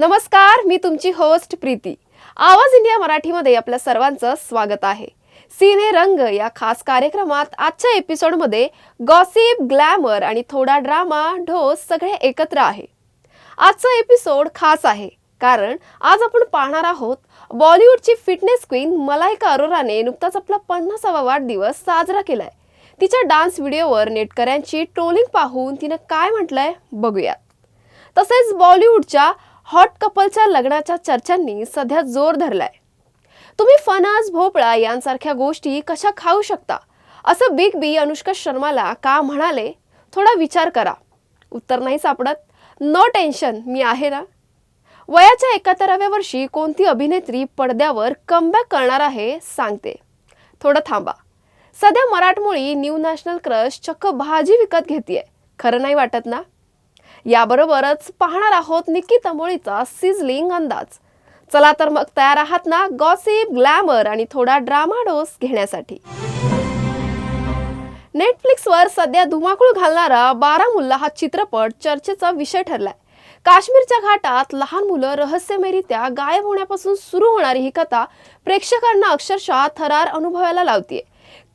नमस्कार मी तुमची होस्ट प्रीती. आवाज इंडिया मराठीमध्ये आपल्या सर्वांचं स्वागत आहे. सिने रंग या खास कार्यक्रमात आजच्या एपिसोडमध्ये गॉसिप ग्लॅमर आणि थोडा ड्रामा ढोस सगळे एकत्र आहे. आजचा एपिसोड खास आहे कारण आज आपण पाहणार आहोत बॉलिवूडची फिटनेस क्वीन मलायका अरोराने नुकताच आपला पन्नासावा वाढदिवस साजरा केलाय. तिच्या डान्स व्हिडिओवर नेटकऱ्यांची ट्रोलिंग पाहून तिनं काय म्हटलंय बघूयात. तसेच बॉलिवूडच्या हॉट कपलच्या लग्नाच्या चर्चांनी सध्या जोर धरलाय. तुम्ही फनाज भोपळा यांसारख्या गोष्टी कशा खाऊ शकता? असं बिग बी अनुष्का शर्माला का म्हणाले? थोडा विचार करा. उत्तर नाही सापडत. नो टेन्शन मी आहे ना? वयाच्या एकाहत्तराव्या वर्षी कोणती अभिनेत्री पडद्यावर कमबॅक करणार आहे सांगते. थोडं थांबा. सध्या मराठमोळी न्यू नॅशनल क्रश चक्क भाजी विकत घेतीये. खरं नाही वाटत ना? याबरोबरच पाहणार आहोत निक्की तंबोळीचा सिझलिंग अंदाज. चला तर मग तयार आहात ना गॉसिप ग्लॅमर आणि थोडा ड्रामा डोस घेण्यासाठी. नेटफ्लिक्सवर सध्या धुमाकूळ घालणारा बारामुल्ला हा चित्रपट चर्चेचा विषय ठरलाय. काश्मीरच्या घाटात लहान मुलं रहस्यमयरित्या गायब होण्यापासून सुरू होणारी ही कथा प्रेक्षकांना अक्षरशः थरार अनुभवायला लावतीये.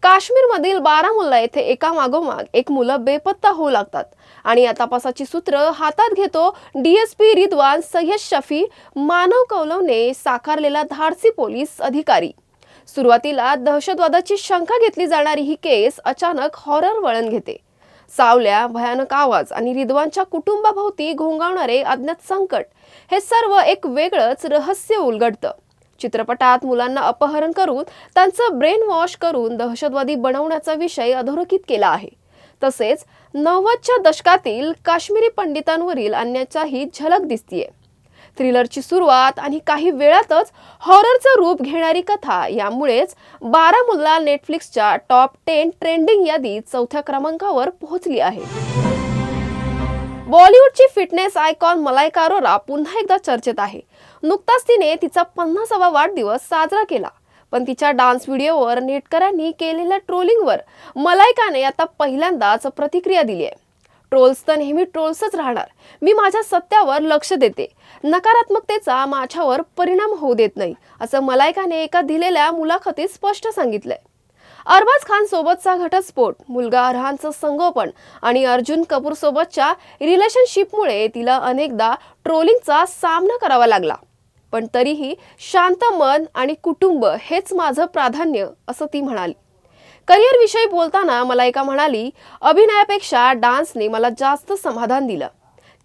काश्मीरमधील बारामुल्ला येथे एका मागोमाग एक मुलं बेपत्ता होऊ लागतात. आणि या तपासाची सूत्र हातात घेतो डीएसपी रिद्वान सय्यद शफी मानव कौलवने साकारलेला धाडसी पोलीस अधिकारी. सुरुवातीला दहशतवादाची शंका घेतली जाणारी ही केस अचानक हॉरर वळण घेते. सावल्या भयानक आवाज आणि रिद्वानच्या कुटुंबाभोवती घोंगावणारे अज्ञात संकट हे सर्व एक वेगळंच रहस्य उलगडतं. चित्रपटात मुलांना अपहरण करून त्यांचं ब्रेन वॉश करून दहशतवादी बनवण्याचा विषय अधोरेखित केला आहे. तसेच नव्वदच्या दशकातील काश्मीरी पंडितांवरील अन्याचाही झलक दिसतीये. थ्रिलरची सुरुवात आणि काही वेळातच हॉररचं रूप घेणारी कथा यामुळेच बारामुल्ला नेटफ्लिक्सच्या टॉप टेन ट्रेंडिंग यादीत चौथ्या क्रमांकावर पोहोचली आहे. बॉलिवूडची फिटनेस आयकॉन मलायका अरोरा पुन्हा एकदा चर्चेत आहे. नुकताच तिने तिचा पन्नासावा वाढदिवस साजरा केला. पण तिच्या डान्स व्हिडिओवर नेटकऱ्यांनी केलेल्या ट्रोलिंगवर मलायकाने आता पहिल्यांदाच प्रतिक्रिया दिली आहे ट्रोल्स तर नेहमी ट्रोल्सच राहणार. मी माझ्या सत्यावर लक्ष देते. नकारात्मकतेचा माझ्यावर परिणाम होऊ देत नाही असं मलायकाने एका दिलेल्या मुलाखतीत स्पष्ट सांगितलंय. अरबाज खान सोबतचा घटस्फोट मुलगा अरहानचं संगोपन आणि अर्जुन कपूर सोबतच्या रिलेशनशिपमुळे तिला अनेकदा ट्रोलिंगचा सामना करावा लागला. पण तरीही शांत मन आणि कुटुंब हेच माझं प्राधान्य असं ती म्हणाली. करिअर विषयी बोलताना मला एका म्हणाली अभिनयापेक्षा डान्सने मला जास्त समाधान दिलं.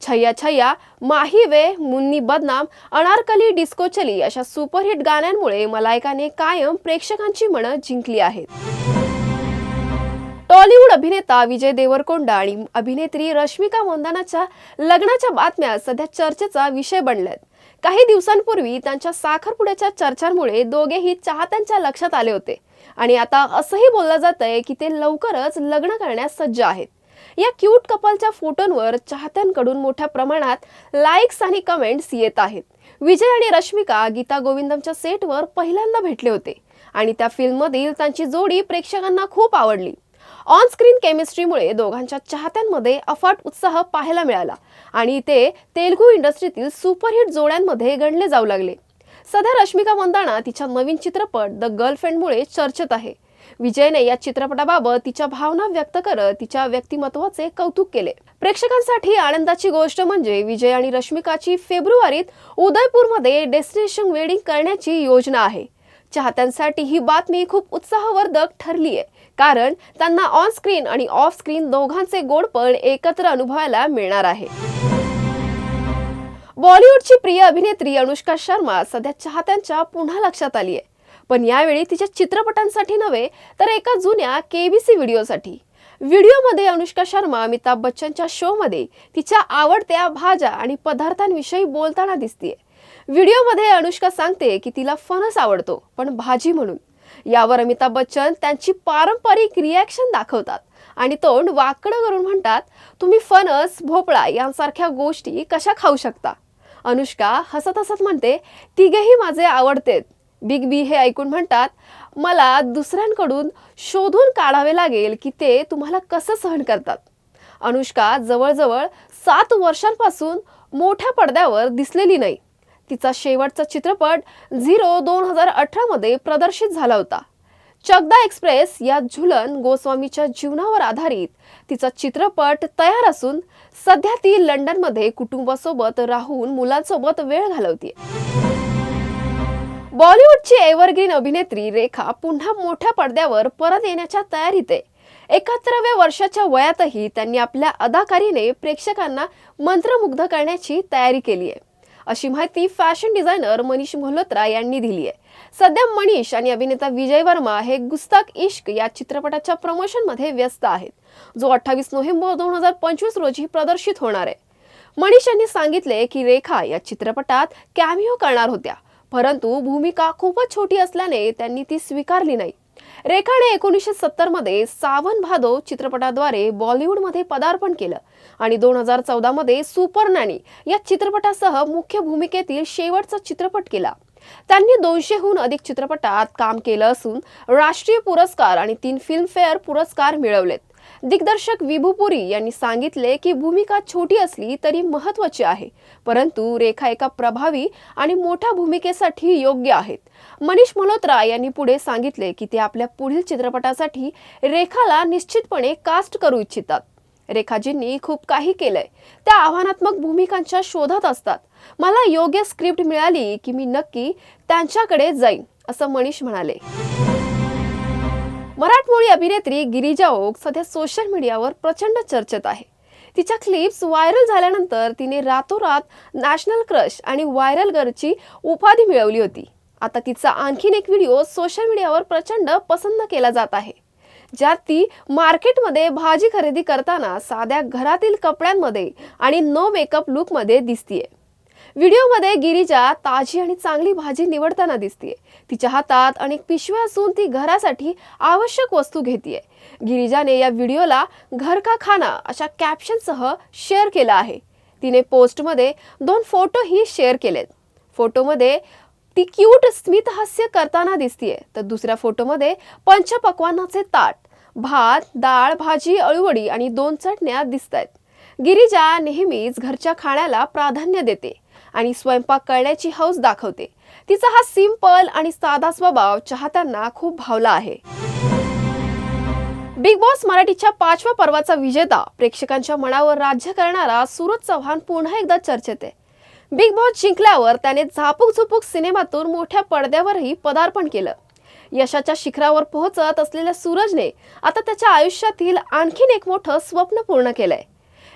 छया छया माही वे मुन्नी बदनाम अनारकली डिस्को चली अशा सुपरहिट गाण्यांमुळे मलायकाने कायम प्रेक्षकांची मनं जिंकली आहेत. टॉलिवूड अभिनेता विजय देवरकोंडा आणि अभिनेत्री रश्मिका मंदानाच्या लग्नाच्या बातम्या सध्या चर्चेचा विषय बनल्यात. काही दिवसांपूर्वी त्यांच्या साखरपुड्याच्या चर्चांमुळे दोघेही चाहत्यांच्या लक्षात आले होते. आणि आता असंही बोललं जात आहे की ते लवकरच लग्न करण्यास सज्ज आहेत. या क्यूट कपलच्या फोटोंवर चाहत्यांकडून मोठ्या प्रमाणात लाईक्स आणि कमेंट्स येत आहेत. विजय आणि रश्मिका गीता गोविंदमच्या सेटवर पहिल्यांदा भेटले होते. आणि त्या फिल्ममधील त्यांची जोडी प्रेक्षकांना खूप आवडली. ऑन स्क्रीन केमिस्ट्रीमुळे दोघांच्या चाहत्यांमध्ये अफाट उत्साह पाहायला मिळाला आणि ते तेलुगू इंडस्ट्रीतील सुपरहिट जोड्यांमध्ये गणले जाऊ लागले. सध्या रश्मिका मंदाना तिच्या नवीन चित्रपट द गर्लफ्रेंडमुळे चर्चेत आहे. विजयने या चित्रपटाबाबत तिच्या भावना व्यक्त करत तिच्या व्यक्तिमत्वाचे कौतुक केले. प्रेक्षकांसाठी आनंदाची गोष्ट म्हणजे विजय आणि रश्मिकाची फेब्रुवारीत उदयपूरमध्ये डेस्टिनेशन वेडिंग करण्याची योजना आहे. चाहत्यांसाठी ही बातमी खूप उत्साहवर्धक ठरली आहे कारण त्यांना ऑन स्क्रीन आणि ऑफ स्क्रीन दोघांचे गोडपण एकत्र अनुभवायला मिळणार आहे. बॉलिवूडची प्रिय अभिनेत्री अनुष्का शर्मा सध्या चाहत्यांच्या पुन्हा लक्षात आली आहे. पण यावेळी तिच्या चित्रपटांसाठी नव्हे तर एका जुन्या केबीसी व्हिडिओसाठी. व्हिडिओमध्ये अनुष्का शर्मा अमिताभ बच्चनच्या शोमध्ये तिच्या आवडत्या भाज्या आणि पदार्थांविषयी बोलताना दिसतीये. व्हिडिओमध्ये अनुष्का सांगते की तिला फणस आवडतो पण भाजी म्हणून. यावर अमिताभ बच्चन त्यांची पारंपरिक रिॲक्शन दाखवतात. आणि तोंड वाकडं करून म्हणतात तुम्ही फणस भोपळा यांसारख्या गोष्टी कशा खाऊ शकता? अनुष्का हसत हसत म्हणते तिघेही माझे आवडतेत बिग बी हे ऐकून म्हणतात मला दुसऱ्यांकडून शोधून काढावे लागेल की ते तुम्हाला कसं सहन करतात. अनुष्का जवळजवळ सात वर्षांपासून मोठ्या पडद्यावर दिसलेली नाही. तिचा शेवटचा चित्रपट झिरो दोन हजार अठरामध्ये प्रदर्शित झाला होता. चगदा एक्सप्रेस या झुलन गोस्वामीच्या जीवनावर आधारित तिचा चित्रपट तयार असून सध्या ती लंडनमध्ये कुटुंबासोबत राहून मुलांसोबत वेळ घालवते बॉलिवूडची एव्हरग्रीन अभिनेत्री रेखा पुन्हा मोठ्या पडद्यावर परत येण्याच्या तयारीत आहे. एकाहत्तराव्या वर्षाच्या वयातही त्यांनी आपल्या अदाकारीने प्रेक्षकांना मंत्रमुग्ध करण्याची तयारी केली आहे अशी माहिती फॅशन डिझायनर मनीष मल्होत्रा यांनी दिली आहे. सध्या मनीष आणि अभिनेता विजय वर्मा हे गुस्ताक इश्क या चित्रपटाच्या प्रमोशनमध्ये व्यस्त आहेत. जो अठ्ठावीस नोव्हेंबर दोन हजार पंचवीस रोजी प्रदर्शित होणार आहे. मनीष यांनी सांगितले की रेखा या चित्रपटात कॅमिओ करणार होत्या परंतु भूमिका खूपच छोटी असल्याने त्यांनी ती स्वीकारली नाही. रेखाने एकोणीसशे सत्तरमध्ये सावन भादो चित्रपटाद्वारे बॉलिवूडमध्ये पदार्पण केलं आणि दोन हजार चौदामध्ये सुपर नॅनी या चित्रपटासह मुख्य भूमिकेतील शेवटचा चित्रपट केला. त्यांनी दोनशेहून अधिक चित्रपटात काम केलं असून राष्ट्रीय पुरस्कार आणि तीन फिल्मफेअर पुरस्कार मिळवलेत. दिग्दर्शक विभूपुरी यांनी सांगितले की भूमिका छोटी असली तरी महत्वाची आहे परंतु रेखा एका प्रभावी आणि मोठ्या भूमिकेसाठी योग्य आहेत. मनीष मल्होत्रा यांनी पुढे सांगितले की ते आपल्या पुढील चित्रपटासाठी रेखाला निश्चितपणे कास्ट करू इच्छितात. रेखाजींनी खूप काही केलंय. त्या आव्हानात्मक भूमिकांच्या शोधात असतात. मला योग्य स्क्रिप्ट मिळाली की मी नक्की त्यांच्याकडे जाईन असं मनीष म्हणाले. मराठमोळी अभिनेत्री गिरिजा ओक सध्या सोशल मीडियावर प्रचंड चर्चेत आहे. तिच्या क्लिप्स व्हायरल झाल्यानंतर तिने रातोरात नॅशनल क्रश आणि व्हायरल गर्लची उपाधी मिळवली होती. आता तिचा आणखीन एक व्हिडिओ सोशल मीडियावर प्रचंड पसंत केला जात आहे. ज्यात ती मार्केटमध्ये भाजी खरेदी करताना साध्या घरातील कपड्यांमध्ये आणि नो मेकअप लुकमध्ये दिसतीये. व्हिडिओमध्ये गिरीजा ताजी आणि चांगली भाजी निवडताना दिसतीये. तिच्या हातात अनेक पिशव्या असून ती घरासाठी आवश्यक वस्तू घेतीये. गिरिजाने या व्हिडिओला घर का खाना अशा कॅप्शनसह शेअर केला आहे. तिने पोस्टमध्ये दोन फोटोही शेअर केलेत. फोटोमध्ये ती क्यूट स्मित हास्य करताना दिसतीये. तर दुसऱ्या फोटोमध्ये पंचपक्वानाचे ताट भात डाळ भाजी अळूवडी आणि दोन चटण्या दिसत आहेत गिरिजा नेहमीच घरच्या खाण्याला प्राधान्य देते. आणि स्वयंपाक करण्याची हौस दाखवते. तिचा हा सिंपल आणि साधा स्वभाव चाहत्यांना खूप भावला आहे. बिग बॉस मराठीच्या पाचव्या पर्वाचा विजेता प्रेक्षकांच्या मनावर राज्य करणारा सूरज चव्हाण पुन्हा एकदा चर्चेत आहे. बिग बॉस जिंकल्यावर त्याने झापूक झुपूक सिनेमातून मोठ्या पडद्यावरही पदार्पण केलं. यशाच्या शिखरावर पोहोचत असलेल्या सूरजने आता त्याच्या आयुष्यातील आणखीन एक मोठं स्वप्न पूर्ण केलंय.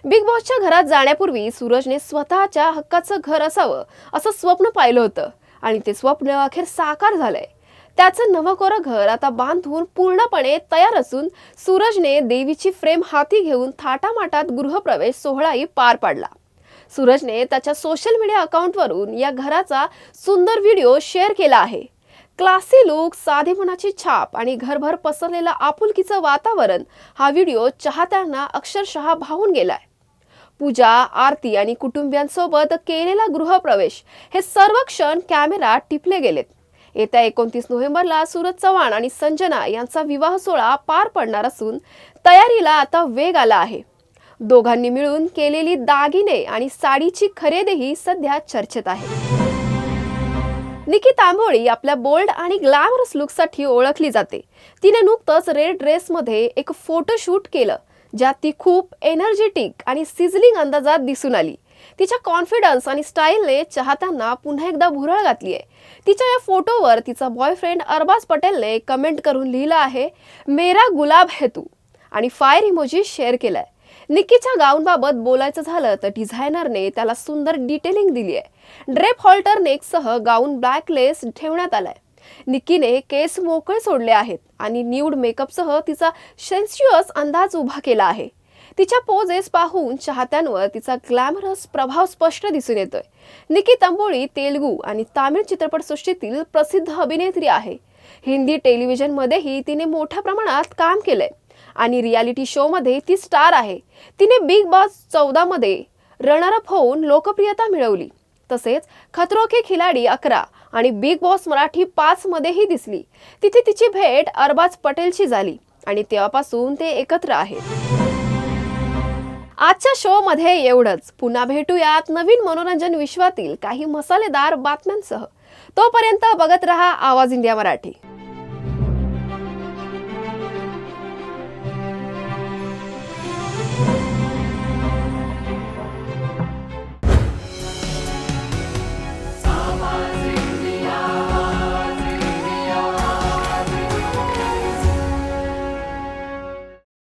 बिग बॉसच्या घरात जाण्यापूर्वी सूरजने स्वतःच्या हक्काचं घर असावं असं स्वप्न पाहिलं होतं. आणि ते स्वप्न अखेर साकार झालंय. त्याचं नवकोरं घर आता बांधून पूर्णपणे तयार असून सूरजने देवीची फ्रेम हाती घेऊन थाटामाटात गृहप्रवेश सोहळाही पार पाडला. सूरजने त्याच्या सोशल मीडिया अकाउंटवरून या घराचा सुंदर व्हिडिओ शेअर केला आहे. क्लासी लुक साधेपणाची छाप आणि घरभर पसरलेलं आपुलकीचं वातावरण हा व्हिडिओ चाहत्यांना अक्षरशः भावून गेलाय. पूजा आरती आणि कुटुंबियांसोबत केलेला गृहप्रवेश हे सर्व क्षण कॅमेरा टिपले गेलेत. येत्या एकोणतीस नोव्हेंबरला सूरज चव्हाण आणि संजना यांचा विवाह सोहळा पार पडणार असून तयारीला आता वेग आला आहे. दोघांनी मिळून केलेली दागिने आणि साडीची खरेदीही सध्या चर्चेत आहे. निकी तांबोळी आपल्या बोल्ड आणि ग्लॅमरस लुकसाठी ओळखली जाते. तिने नुकतंच रेड ड्रेसमध्ये एक फोटोशूट केलं. ज्यात ती खूप एनर्जेटिक आणि सिझलिंग अंदाजात दिसून आली. तिच्या कॉन्फिडन्स आणि स्टाईलने चाहत्यांना पुन्हा एकदा भुरळ घातली आहे तिच्या या फोटोवर तिचा बॉयफ्रेंड अरबाज पटेलने कमेंट करून लिहिलं आहे मेरा गुलाब है तू. आणि फायर इमोजी शेअर केलाय. निकीच्या गाऊनबाबत बोलायचं झालं तर डिझायनरने त्याला सुंदर डिटेलिंग दिली आहे ड्रेप हॉल्टर नेकसह गाऊन ब्लॅक लेस ठेवण्यात आलाय. निकीने केस मोकळे सोडले आहेत आणि न्यूड मेकअपसह तिचा सेन्स्युअस अंदाज उभा केला आहे. तिच्या पोजेस पाहून चाहत्यांवर तिचा ग्लॅमरस प्रभाव स्पष्ट दिसून येतोय. निकी तंबोळी तेलगू आणि तामिळ चित्रपटसृष्टीतील प्रसिद्ध अभिनेत्री आहे. हिंदी टेलिव्हिजनमध्येही तिने मोठ्या प्रमाणात काम केलंय आणि रियालिटी शोमध्ये ती स्टार आहे. तिने बिग बॉस चौदामध्ये रनरअप होऊन लोकप्रियता मिळवली. तसेच खतरो के खिलाडी अकरा आणि बिग बॉस मराठी पाच मध्येही दिसली. तिथे तिची भेट अरबाज पटेलशी झाली आणि तेव्हापासून ते एकत्र आहेत. आजच्या शो मध्ये एवढंच. पुन्हा भेटूयात नवीन मनोरंजन विश्वातील काही मसालेदार बातम्यांसह. तोपर्यंत बघत रहा आवाज इंडिया मराठी.